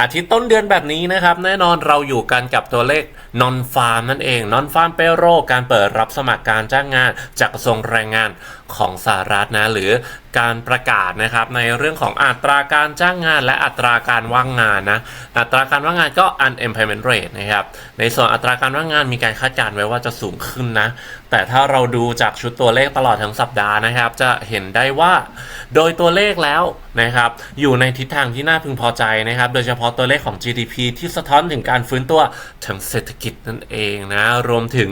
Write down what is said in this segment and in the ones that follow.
อาทิตย์ต้นเดือนแบบนี้นะครับ แน่นอนเราอยู่กันกับตัวเลขนอนฟาร์มนั่นเองนอนฟาร์มเปโรการเปิดรับสมัครการจ้างงานจากกระทรวงแรงงาน ของสหรัฐนะหรือการประกาศนะครับในเรื่องของอัตราการจ้างงานและอัตราการว่างงานนะอัตราการว่างงานก็ unemployment rate นะครับในส่วนอัตราการว่างงานมีการคาดการณ์ไว้ว่าจะสูงขึ้นนะแต่ถ้าเราดูจากชุดตัวเลขตลอดทั้งสัปดาห์นะครับ จะเห็นได้ว่าโดยตัวเลขแล้วนะครับอยู่ในทิศทางที่น่าพึงพอใจนะครับ โดยเฉพาะตัวเลขของ GDP ที่สะท้อนถึงการฟื้นตัวทางเศรษฐกิจนั่นเองนะรวมถึง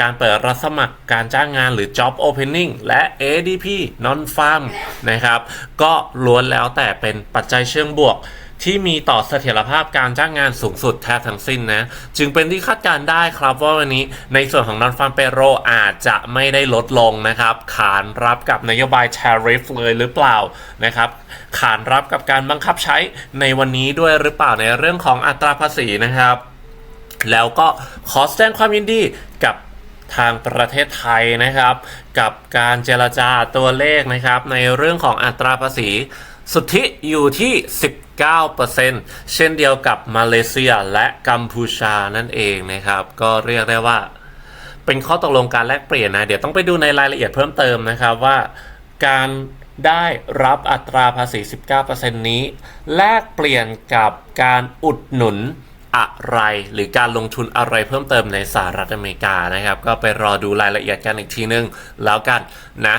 การเปิดรับสมัครการจ้างงานหรือ job opening และ ADP non farm นะครับ ก็ล้วนแล้วแต่เป็นปัจจัยเชิงบวกที่มีต่อเสถียรภาพการจ้างงานสูงสุดแทบทั้งสิ้นนะ จึงเป็นที่คาดการได้ครับว่าวันนี้ในส่วนของ non farm payroll อาจจะไม่ได้ลดลงนะครับ ขานรับกับนโยบาย tariff เลยหรือเปล่านะครับ ขานรับกับการบังคับใช้ในวันนี้ด้วยหรือเปล่าในเรื่องของอัตราภาษีนะครับ แล้วก็ขอแสดงความยินดีกับ ทางประเทศไทยนะครับ กับการเจรจาตัวเลขนะครับ ในเรื่องของอัตราภาษีสุทธิอยู่ที่ 19%เช่นเดียวกับมาเลเซียและกัมพูชานั่นเองนะครับ ก็เรียกได้ว่า เป็นข้อตกลงการแลกเปลี่ยนนะ เดี๋ยวต้องไปดูในรายละเอียดเพิ่มเติมนะครับว่าการได้รับอัตราภาษี 19%นี้ แลกเปลี่ยนกับการอุดหนุน อะไรหรือการลงทุนอะไรเพิ่มเติมในสหรัฐอเมริกานะครับ ก็ไปรอดูรายละเอียดกันอีกทีนึงแล้วกันนะ